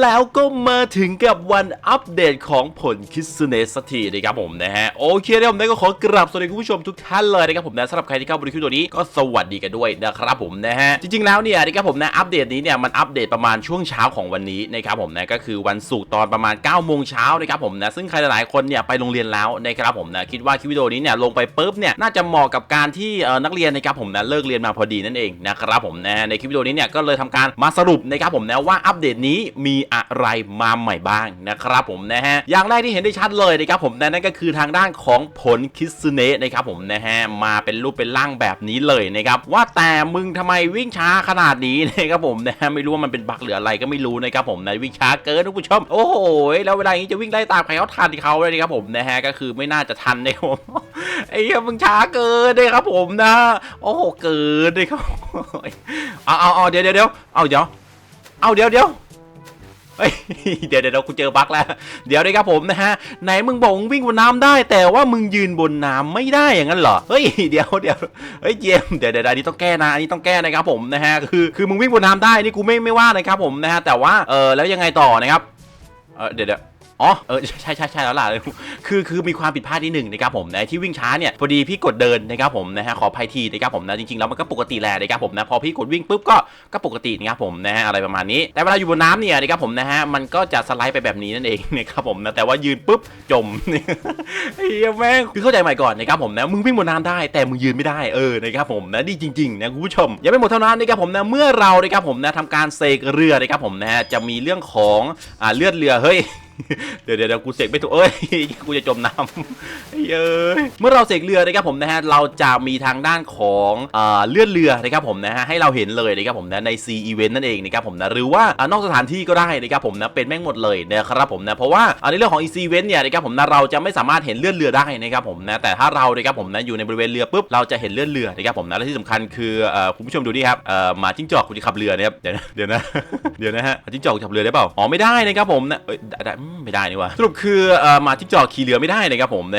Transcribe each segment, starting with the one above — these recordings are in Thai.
แล้วก็มาถึงกับวันอัปเดตของผลคิสเนสสักทีนะครับผมนะฮะ โอเคนะครับผมนะก็ขอกราบสวัสดีคุณผู้ชมทุกท่านเลยนะครับผมนะสำหรับใครที่เข้าบริคลิปตัวนี้ก็สวัสดีกันด้วยนะครับผมนะฮะ จริงๆแล้วเนี่ยนะครับผมนะอัปเดตนี้เนี่ยมันอัปเดตประมาณช่วงเช้าของวันนี้นะครับผมนะก็คือวันศุกร์ตอนประมาณ9ก้าโมงเช้านะครับผมนะซึ่งใครหลายๆคนเนี่ยไปโรงเรียนแล้วนะครับผมนะคิดว่าคลิปวิดีโอนี้เนี่ยลงไปปุ๊บเนี่ยน่าจะเหมาะกับการที่นักเรียนนะครับผมนะเลิกเรียนมาพอดีนั่นเองนะครับผมนะในคลิปวิดีโอนี้เนี่ยก็เลยทำการมาสรุปนะครับผมนะว่าอัปเดตนี้มีอะไรมาใหม่บ้างนะครับผมนะฮะอย่างแรกที่เห็นได้ชัดเลยนะครับผมนะนั่นก็คือทางด้านของผลคิสเนะนะครับผมนะฮะมาเป็นรูปเป็นร่างแบบนี้เลยนะครับว่าแต่มึงทำไมวิ่งช้าขนาดนี้นะครับผมนะฮะไม่รู้ว่ามันเป็นบั๊กหรืออะไรก็ไม่รู้นะครับผมนะวิ่งช้าเกินทุกผู้ชมโอ้โหแล้วเวลานี้จะวิ่งไล่ตามใครเขาทันเขาเลยนะครับผมนะฮะก็คือไม่น่าจะทันนะครับผมไอ้เหี้ยมึงช้าเกินเลยครับผมนะ โอ้โหเกินเลยครับเอาเอาเอาเดี๋ยวเดี๋ยวเดี๋ยวเอาเดี๋ยวเอาเดี๋ยวเดี๋ยว เฮ้ยเดี๋ยวเดี๋ยวเดี๋ยวกูเจอบั๊กแล้ว เดี๋ยวเลยครับผมนะฮะไหนมึงบอกมึงวิ่งบนน้ำได้ แต่ว่ามึงยืนบนน้ำไม่ได้อย่างนั้นเหรอเฮ้ยเดี๋ยวเดี๋ยวเฮ้ยเจมเดี๋ยวเดี๋ยวอันนี้ต้องแก้นะอันนี้ต้องแก้นะครับผมนะฮะคือคือมึงวิ่งบนน้ำได้นี่กูไม่ไม่ว่านะครับผมนะฮะแต่ว่าเออแล้วยังไงต่อนะครับเออเดี๋ยวเดี๋ยว อ๋อเออใช่ใช่ใช่แล้วล่ะคือคือมีความผิดพลาดที่หนึ่งนะครับผมนะที่วิ่งช้าเนี่ยพอดีพี่กดเดินนะครับผมนะฮะขอภัยทีนะครับผมนะจริงๆแล้วมันก็ปกติแหละนะครับผมนะพอพี่กดวิ่งปุ๊บก็ก็ปกตินะครับผมนะฮะอะไรประมาณนี้ แต่เวลาอยู่บนน้ำเนี่ยนะครับผมนะฮะมันก็จะสไลด์ไปแบบนี้นั่นเองนะครับผมนะแต่ว่ายืนปุ๊บจมไอ้เหี้ยแม่งคือเข้าใจใหม่ก่อนนะครับผมนะมึงวิ่งบนน้ำได้ แต่มึงยืนไม่ได้เออนะครับผมนะดีจริงๆนะคุณผู้ชมยังไม่หมดเท่านั้นนะครับผมนะเมื่อเรานะครับผมนะทำการเสกเรือนะครับผมนะฮะจะมีเรื่องของอ่าเลือดเรือเฮ้ย เดี๋ยวเดี๋ยวเดี๋ยวกูเสกไม่ถูกเอ้ยกูจะจมน้ำเย้เมื่อเราเสกเรือนะครับผมนะฮะเราจะมีทางด้านของเลื่อนเรือนะครับผมนะฮะให้เราเห็นเลยนะครับผมนะใน C event นั่นเองนะครับผมนะหรือว่านอกสถานที่ก็ได้นะครับผมนะเป็นแม่งหมดเลยนะครับผมนะเพราะว่าในเรื่องของ EC event เนี่ยนะครับผมนะเราจะไม่สามารถเห็นเลื่อนเรือได้นะครับผมนะแต่ถ้าเรานะครับผมนะอยู่ในบริเวณเรือปุ๊บเราจะเห็นเลื่อนเรือนะครับผมนะและที่สำคัญคือคุณผู้ชมดูนี่ครับหมาจิ้งจอกคุณจะขับเรือนะครับเดี๋ยวนะเดี๋ยวนะเดี๋ยวนะฮะจิ้งจอกขับเรือได้เปล่าอ๋อไม่ได้นะครับผมนะเอ้ยไม่ได้นี่วะสรุปคือเอ่อมาที่จอขี่เรือไม่ได้นะครับผมน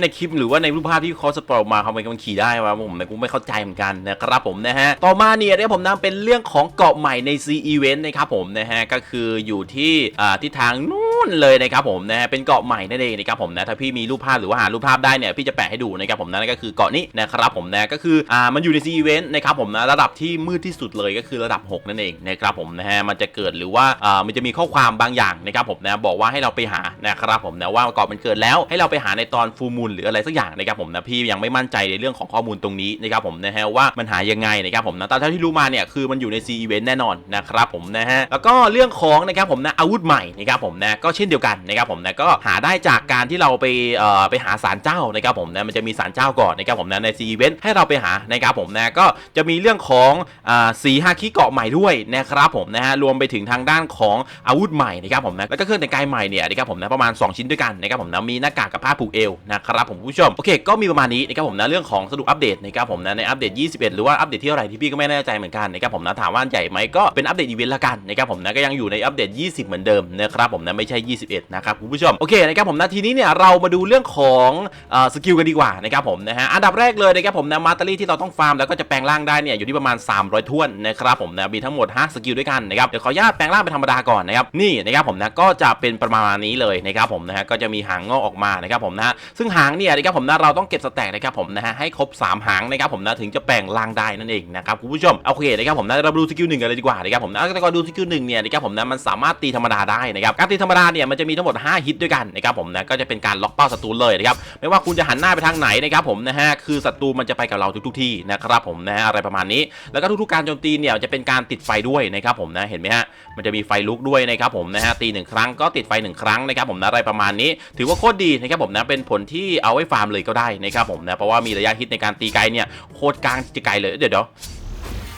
ในคลิปหรือว่าในรูปภาพที่เขาสปอร์มาเขาไม่มันขี่ได้วะผมนกูไม่เข้าใจเหมือนกันนะครับผมนะฮะต่อมาเนี่ยเนี่ยผมนำเป็นเรื่องของเกาะใหม่ใน C Event นะครับผมนะฮะก็คืออยู่ที่อ่าที่ทางนู้ นเลยนะครับผมนะฮะเป็นเกาะใหม่นั่นเองนะครับผมนะถ้าพี่มีรูปภาพหรือว่าหารูปภาพได้เนี่ยพี่จะแปะให้ดูนะครับผมนะนั่นก็คือเกาะนี้นะครับผมนะก็คืออ่ามันอยู่ใน C Event นะครับผมนะระดับที่มืดที่สุดเลยก็คือระดับ 6 นั่นเองนะครับผมนะฮะมันจะเกิดหรือว่าอ่ามันจะมีข้อความบางอย่างนะครับผมนะบอกว่าให้เราไปหานะครับผมนะว่าเกาะมันเกิดแล้วให้เราไปหาในตอนฟูมูลหรืออะไรสักอย่างนะครับผมนะพี่ยังไม่มั่นใจในเรื่องของข้อมูลตรงนี้นะครับผมนะฮะว่ามันหายังไงนะครับผมนะต่เท่าที่รู้มาเนี่ยคือมันอยู่ใน C Event แน่นอนนะครับผมนะฮะแล้วก็เรื่องของนะครับผมนะอาวุธใหม่นะครับผมนะก็เช่นเดียวกันนะครับผมนะก็หาได้จากการที่เราไปเอ่อไปหาสารเจ้านะครับผมนะมันจะมีสารเจ้าก่อนนะครับผมนะใน C Event ให้เราไปหานะครับผมนะก็จะมีเรื่องของอ่าสีฮาคิเกาะใหม่ด้วยนะครับผมนะฮะรวมไปถึงทางด้านของอาวุธใหม่นะครับผมนะแล้วก็เครื่องแต่งกายใหม่เนี่ยนะครับผมนะประมาณ 2 ชิ้นด้วยกันนะครับผมนะมีหน้ากากกับผ้าผูกเอวนะครับผมผู้ชมโอเคก็มีประมาณนี้นะครับผมนะเรื่องของสรุปอัปเดตนะครับผมนะในอัปเดต 21 หรือว่าอัปเดตที่เท่าไหร่ที่พี่ก็ไม่แน่ใจเหมือนกันนะครับผมนะถามว่าใหญ่ไหมก็เป็นอัปเดตอีเวนต์ละกันนะครับผมนะก็ยังอยู่ในอัปเดต 20 เหมือนเดิมนะครับผมนะไม่ใช่21 นะครับคุณผู้ชม โอเคนะครับผมนะทีนี้เนี่ยเรามาดูเรื่องของอสกิลกันดีกว่านะครับผมนะฮะอันดับแรกเลยนะครับผมนะมาตารี่ที่เราต้องฟาร์มแล้วก็จะแปลงร่างได้เนี่ยอยู่ที่ประมาณ 300ท้วนนะครับผมนะมีทั้งหมด 5 สกิลด้วยกันนะครับเดี๋ยวขออนุญาตแปลงร่างเป็นธรรมดาก่อนนะครับนี่นะครับผมนะก็จะเป็นประมาณนี้เลยนะครับผมนะฮะก็จะมีหางงอกออกมานะครับผมนะฮะซึ่งหางเนี่ยนะครับผมนะเราต้องเก็บสแต็กนะครับผมนะฮะให้ครบ 3 หางนะครับผมนะถึงจะแปลงร่างได้นั่นเองนะครับคุณผู้ชมโอเคนะครับผมนะเราดูสกิลหนึ่งกันเลยดีกว่านะครับผมนะแต่ก่อนดูสกิลหนึ่งเนี่ยนะครับผมนะมันสามารถตีธรรมดาได้นะครับการตีธรรมดาเนี่ยมันจะมีทั้งหมด 5 ฮิตด้วยกันนะครับผมนะก็จะเป็นการล็อกเป้าศัตรูเลยนะครับไม่ว่าคุณจะหันหน้าไปทางไหนนะครับผมนะฮะคือศัตรูมันจะไปกับเราทุกๆที่นะครับผมนะฮะอะไรประมาณนี้ แล้วก็ทุกๆการโจมตีเนี่ยจะเป็นการติดไฟด้วยนะครับผมนะเห็นไหมฮะมันจะมีไฟลุกด้วยนะครับผมนะฮะตีหนึ่งครั้งก็ติดไฟหนึ่งครั้งนะครับผมนะอะไรประมาณนี้ ถือว่าโคตรดีนะครับผมนะเป็นผลที่เอาไว้ฟาร์มเลยก็ได้นะครับผมนะเพราะว่ามีระยะฮิตในการตีไกลเนี่ยโคตรกลางจะไกลเลยเดี๋ยวเดี๋ยว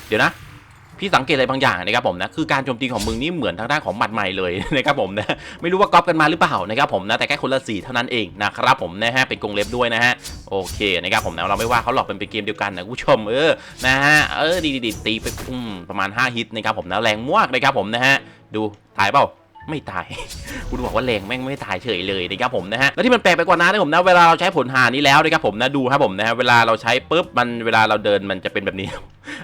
เดี๋ยวนะ พี่สังเกตอะไรบางอย่างนะครับผมนะคือการโจมตีของมึงนี่เหมือนทางด้านของหมัดใหม่เลยนะครับผมนะไม่รู้ว่าก๊อปกันมาหรือเปล่านะครับผมนะแต่แค่คนละสีเท่านั้นเองนะครับผมนะฮะเป็นกรงเล็บด้วยนะฮะโอเคนะครับผมนะเราไม่ว่าเขาหลอกเป็นเกมเดียวกันนะผู้ชมเออนะฮะเออดีดีดีตีไปประมาณ 5 ฮิตนะครับผมนะแรงมากนะครับผมนะฮะดูถ่ายเปล่า ไม่ตาย คุณบอกว่าแรงแม่งไม่ตายเฉยเลยนะครับผมนะฮะ แล้วที่มันแปลกไปกว่านั้นนะผมนะ เวลาเราใช้ผลหานี้แล้วนะครับผมนะ ดูครับผมนะฮะ เวลาเราใช้ปุ๊บ มันเวลาเราเดินมันจะเป็นแบบนี้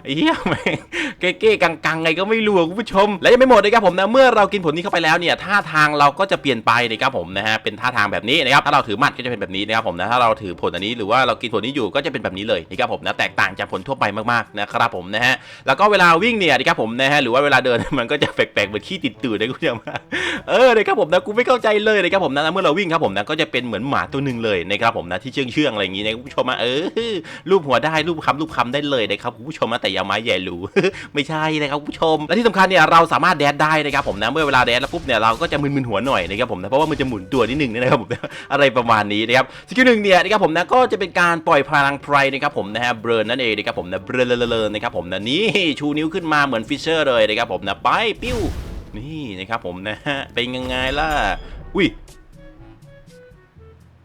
ไอ้เหี้ยแม่งเก้ๆกังไงก็ไม่รู้คุณผู้ชม และยังไม่หมดนะครับผมนะ เมื่อเรากินผลนี้เข้าไปแล้วเนี่ยท่าทางเราก็จะเปลี่ยนไปนะครับผมนะฮะ เป็นท่าทางแบบนี้นะครับ ถ้าเราถือมัดก็จะเป็นแบบนี้นะครับผมนะ ถ้าเราถือผลอันนี้หรือว่าเรากินผลนี้อยู่ก็จะเป็นแบบนี้เลยนะครับผมนะ แตกต่างจากผลทั่วไปมากๆนะครับผมนะฮะ แล้วก็เวลาวิ่งเนี่ยนะครับผมนะฮะ หรือว่าเวลาเดินมันก็จะแปลกๆเหมือนขี้ติดตื่นนะคุณผู้ชมเออนะครับผมนะกูไม่เข้าใจเลยนะครับผมนะเมื่อเราวิ่งครับผมนะก็จะเป็นเหมือนหมาตัวหนึ่งเลยนะครับผมนะที่เชื่องเชื่องอะไรอย่างงี้นะคุณผู้ชมนะเออรูปหัวได้รูปคำรูปคำได้เลยนะครับคุณผู้ชมนะแต่อย่าไม้ใหญ่หรูไม่ใช่นะครับคุณผู้ชม และที่สำคัญเนี่ยเราสามารถแดดได้นะครับผมนะเมื่อเวลาแดดแล้วปุ๊บเนี่ยเราก็จะมึนๆหัวหน่อยนะครับผมนะเพราะว่ามันจะหมุนตัวนิดนึงนะครับผมอะไรประมาณนี้นะครับสกิลหนึ่งเนี่ยนะครับผมนะก็จะเป็นการปล่อยพลังไพรนะครับผมนะฮะเบรนนั่นเองนะครับผมนะเบรนเลยนะครับผมนะนี่ชูนิ้วขึ้นมาเหมือนฟิชเชอร์เลยนะครับผมนะไปปิ้ว นี่นะครับผมนะฮะเป็นยังไงล่ะอุ้ย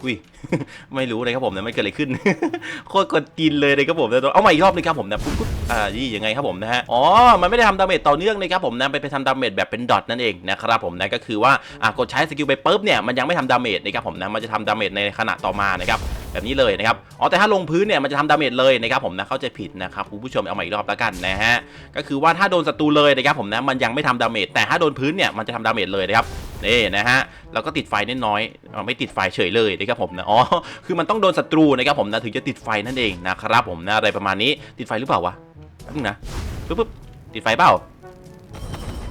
อุ้ยไม่รู้เลยครับผมนะไม่เกิดอะไรขึ้นโคตรกดกินเลยนะครับผมนะเอาใหม่อีกรอบนึงครับผมนะปุ๊บปุ๊บอ่านี่ยังไงครับผมนะฮะอ๋อมันไม่ได้ทำดาเมจต่อเนื่องนะครับผมนะไปไปทำดาเมจแบบเป็นดอทนั่นเองนะครับผมนะก็คือว่าอ่ากดใช้สกิลไปปุ๊บเนี่ยมันยังไม่ทำดาเมจนะครับผมนะมันจะทำดาเมจในขณะต่อมานะครับแบบนี้เลยนะครับอ๋อแต่ถ้าลงพื้นเนี่ยมันจะทำดาเมจเลยนะครับผมนะเข้าใจผิดนะครับคุณผู้ชมเอาใหม่อีกรอบแล้วกันนะฮะก็คือว่าถ้าโดนศัตรูเลยนะครับผมนะมันยังไม่ทำดาเมจแต่ถ้าโดนพื้นเนี่ยมันจะทำดาเมจเลยนะครับนี่นะฮะแล้วก็ติดไฟนิดน้อยไม่ติดไฟเฉยเลยนะครับผมนะอ๋อคือมันต้องโดนศัตรูนะครับผมนะถึงจะติดไฟนั่นเองนะครับผมนะอะไรประมาณนี้ติดไฟหรือเปล่าวะแป๊บนึงนะปึ๊บปึ๊บติดไฟเปล่า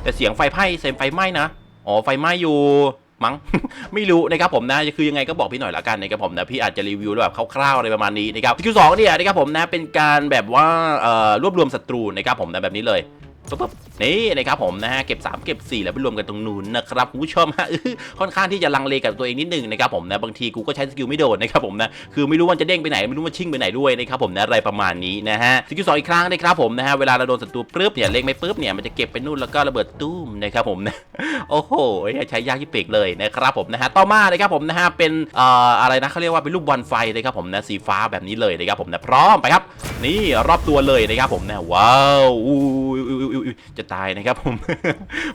แต่เสียงไฟไหม้เซมไฟไหม้นะอ๋อไฟไหม้อยู่ มั้ง ไม่รู้นะครับผมนะคือยังไงก็บอกพี่หน่อยละกันนะครับผมนะพี่อาจจะรีวิวแบบคร่าวๆอะไรประมาณนี้นะครับสกิลสองเนี่ยนะครับผมนะเป็นการแบบว่าเอ่อรวบรวมศัตรูนะครับผมนะแบบนี้เลย ปุ๊บนี่นะครับผมนะฮะเก็บ 3 เก็บ 4 แล้วไปรวมกันตรงนู้นนะครับคุณผู้ชมฮะค่อนข้างที่จะลังเลกับตัวเองนิดนึงนะครับผมนะบางทีกูก็ใช้สกิลไม่โดนนะครับผมนะคือไม่รู้ว่าจะเด้งไปไหนไม่รู้ว่าชิ่งไปไหนด้วยนะครับผมนะอะไรประมาณนี้นะฮะสกิลสองอีกครั้งนะครับผมนะฮะเวลาเราโดนศัตรูปุ๊บเนี่ยเล็งไม่ปุ๊บเนี่ยมันจะเก็บไปนู่นแล้วก็ระเบิดตุ้มนะครับผมนะโอ้โหใช้ยากที่เปกเลยนะครับผมนะฮะต่อมานะครับผมนะฮะเป็นเอ่ออะไรนะเขาเรียกว่าเป็นลูกบอลไฟนะครับผมนะสีฟ้าแบบนี้เลยนะครับผมนะพร้อมไปครับ นี่รอบตัวเลยนะครับผมนะว้าวอุ้ยจะตายนะครับผม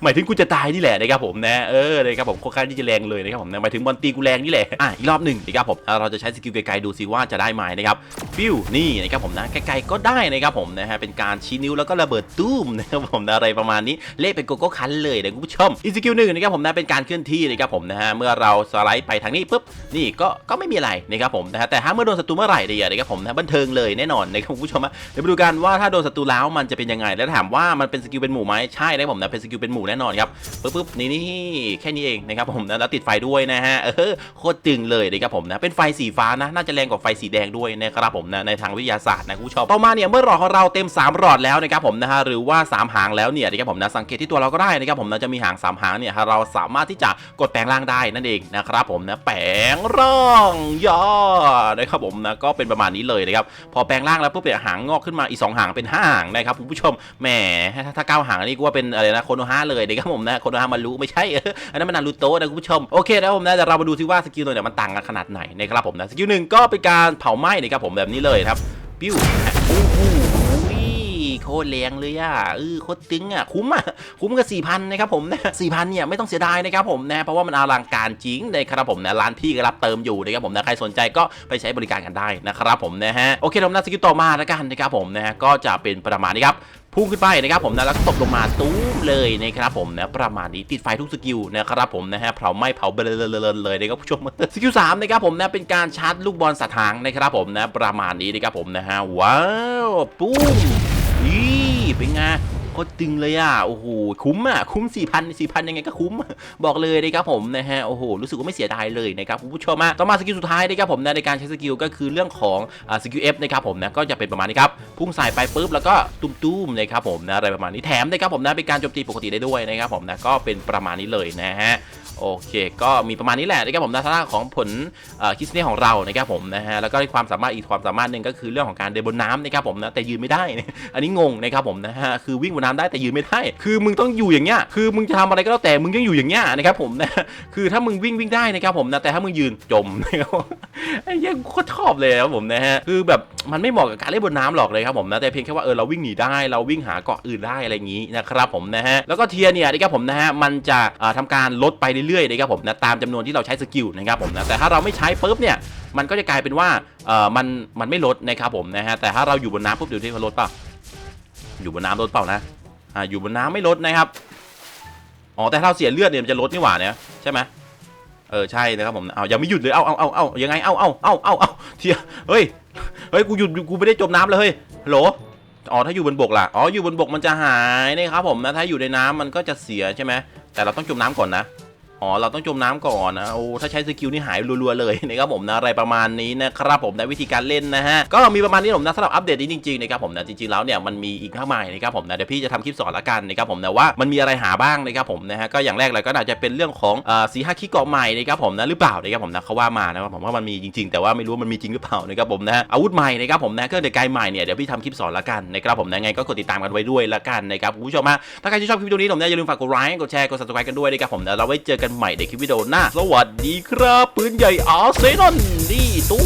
หมายถึงกูจะตายนี่แหละนะครับผมนะเออนะครับผมค่อนข้างที่จะแรงเลยนะครับผมนะหมายถึงบอลตีกูแรงนี่แหละอะอีกรอบหนึ่งนะครับผมเราจะใช้สกิลไกลๆดูซิว่าจะได้ไหมนะครับฟิวนี่นะครับผมนะไกลๆก็ได้นะครับผมนะฮะเป็นการชี้นิ้วแล้วก็ระเบิดตุ้มนะครับผมนะอะไรประมาณนี้เลขเป็นโกโก้คันเลยนะคุณผู้ชมอีกสกิลหนึ่งนะครับผมนะเป็นการเคลื่อนที่นะครับผมนะฮะเมื่อเราสไลด์ไปทางนี้ปุ๊บนี่ก็ก็ไม่มีอะไรนะครับผมนะฮะแต่ถ้าเมื่อโดนศัตรูเมื่อไหร่เนี่ยนะครับผมนะบันเทิงเลยแน่นอนนะครับคุณผู้ชมนะเดี๋ยวมาดูกันว่าถ้าโดนศัตรูแล้วมันจะเป็นยังไงแล้วถามว่ามันเป็นสกิลเป็นหมู่ไหมใช่นะครับผมนะเป็นสกิลเป็นหมู่แน่นอนครับปุ๊บปุ๊บนี่นี่แค่นี้เองนะครับผมนะแล้วติดไฟด้วยนะฮะเออโคตรตึงเลยนะครับผมนะเป็นไฟสีฟ้านะน่าจะแรงกว่าไฟสีแดงด้วยนะครับผมนะในทางวิทยาศาสตร์นะคุณผู้ชมต่อมาเนี่ยเมื่อหลอดของเราเต็ม 3 หลอดแล้วนะครับผมนะฮะหรือว่า 3 หางแล้วเนี่ยนะครับผมนะสังเกตที่ตัวเราก็ได้นะครับผมนะจะมีหาง 3 หางเนี่ยเราสามารถที่จะกดแปลงร่างได้นั่นเองนะครับผมนะแปลงร่างย่อนะครับผมนะก็เป็นประมาณนี้เลยนะครับพอแปลงร่างแล้วปุ๊บเนี่ยหางงอกขึ้นมาอีกสองหางเป็นห้าหางนะครับคุณผู้ชมแหมถ้าถ้าเก้าหางนี่กูว่าเป็นอะไรนะโคโนฮะเลยนะครับผมนะโคโนฮะมารู้ไม่ใช่อันนั้นมันนารูโตะนะคุณผู้ชมโอเคนะครับผมนะเดี๋ยวเรามาดูซิว่าสกิลตัวเนี่ยมันต่างกันขนาดไหนนะครับผมนะสกิลหนึ่งก็เป็นการเผาไหม้นะครับผมแบบนี้เลยครับปิ้วโอ้โหโคตรแรงเลยอะเออโคตรตึงอะคุ้มอะคุ้มกับสี่พันนะครับผมนะสี่พันเนี่ยไม่ต้องเสียดายนะครับผมนะเพราะว่ามันอลังการจริงนะครับผมนะร้านพี่ก็รับเติมอยู่นะครับผมนะใครสนใจก็ไปใช้บริการกันได้นะครับผมนะฮะโอเคผมนะสกิลต่อมาแล้วกันนะครับผมนะฮะก็จะเป็นประมาณนี้ครับ พุ่งขึ้นไปนะครับผมนะแล้วก็ตกลงมาตู้มเลยนะครับผมนะประมาณนี้ติดไฟทุกสกิลนะครับผมนะฮะเผาไหม้เผาเบลอเลยนะครับผู้ชมสกิลสามนะครับผมนะเป็นการชาร์จลูกบอลสถางนะครับผมนะประมาณนี้นะครับผมนะฮะว้าวปุ้มนี่เป็นไง โคตรตึงเลยอะโอ้โหคุ้มอะคุ้ม4 0 0 0 4,000ยังไงก็คุ้ม บอกเลยนะครับผมนะฮะโอ้โหรู้สึกว่าไม่เสียดายเลยนะครับคุณผู้ชมมาต่อมาสกิลสุดท้ายนะครับผมนะในการใช้สกิลก็คือเรื่องของอ่าสกิล F นะครับผมนะก็จะเป็นประมาณนี้ครับพุ่งใส่ไปปุ๊บแล้วก็ตุ้มๆนะครับผมนะอะไรประมาณนี้แถมนะครับผมนะเป็นการโจมตีปกติได้ด้วยนะครับผมนะก็เป็นประมาณนี้เลยนะฮะโอเค ก็มีประมาณนี้แหละนะครับผมนะทางด้าของผลคิสเน่ของเรานะครับผมนะฮะแล้วก็ความสามารถอีกความสามารถหนึ่งก็คือเรื่องของการเดินบนน้ำนะครับผมนะแต่ยืนไม่ได้ อันนี้งงนะครับผมนะฮะคือวิ่งบนน้ำได้แต่ยืนไม่ได้ คือมึงต้องอยู่อย่างเงี้ย คือมึงจะทำอะไรก็แล้วแต่มึงยังอยู่อย่างเงี้ยนะครับผมนะ คือถ้ามึงวิ่งวิ่งได้นะครับผมนะ แต่ถ้ามึงยืนจมนะครับไอ้ยังโคตรชอบเลยครับผมนะฮะ คือแบบมันไม่เหมาะกับการเล่นบนน้ำหรอกเลยครับผมนะ แต่เพียงแค่ว่าเออเราวิ่งหนีได้ เราวิ่งหาเกาะอื่นได้อะไรอย่างนี้นะครับผมนะฮะ แล้วก็เทียร์เนี่ยนะครับผมนะฮะ มันจะทำาการลดไปเรื่อยๆนะครับผมนะ ตามจำนวนที่เราใช้สกิลนะครับผมนะ แต่ถ้าเราไม่ใช้ปุ๊บเนี่ยมันก็จะกลายเป็นว่าเออมันมันไม่ลดนะครับผมนะฮะแต่ถ้าเราอยู่บนน้ำปุ๊บเดี๋ยวที่เขาลดเปล่า อยู่บนน้ำลดเปล่านะอ่าอยู่บนน้ำไม่ลดนะครับอ๋อแต่ถ้าเราเสียเลือดเนี่ยมันจะลดนี่หว่าเนี่ยใช่ไหมเออใช่นะครับผมเอายังไม่หยุดเลยเอาเอาเอาเอายังไงเอาเอาเอาเอาเอาเทียเฮ้ยเฮ้ยกูหยุดกูไม่ได้จมน้ำเลยเฮ้ยฮัลโหลอ๋อถ้าอยู่บนบกล่ะอ๋ออยู่บนบกมันจะหายนะครับผมนะถ้าอยู่ในน้ำมันก็จะเสียใช่ไหมแต่เราต้องจมน้ำก่อนนะ อ๋อ เราต้องจมน้ำก่อนนะโอ้ถ้าใช้สกิลนี่หายรัวๆเลยนะครับผมนะอะไรประมาณนี้นะครับผมในวิธีการเล่นนะฮะก็มีประมาณนี้ผมนะสำหรับอัปเดตนี้จริงๆนะครับผมนะจริงๆแล้วเนี่ยมันมีอีกมากมายนะครับผมนะเดี๋ยวพี่จะทำคลิปสอนละกันนะครับผมนะว่ามันมีอะไรหาบ้างนะครับผมนะฮะก็อย่างแรกเลยก็อาจจะเป็นเรื่องของสีห้าคิเกาะใหม่นะครับผมนะหรือเปล่านะครับผมนะเขาว่ามานะครับผมว่ามันมีจริงๆ แต่ว่าไม่รู้มันมีจริงหรือเปล่านะครับผมนะอาวุธใหม่นะครับผมนะเครื่องเดกไกใหม่เนี่ยเดี๋ยวพี่ทำคลิปสอนละกันนะครับผมนะไงก็กดติดตามกันไว้ด้วยละกันนะครับคุณผู้ชมฮะถ้าใครที่ชอบคลิปวิดีโอนี้ผมนะอย่าลืมฝากกดไลค์กดแชร์กด subscribe กันด้วยนะครับผมนะเราไว้เจอกันใหม่ในคลิปวิดีโอหน้า สวัสดีครับ ปืนใหญ่อาร์เซนอลนี่ตู้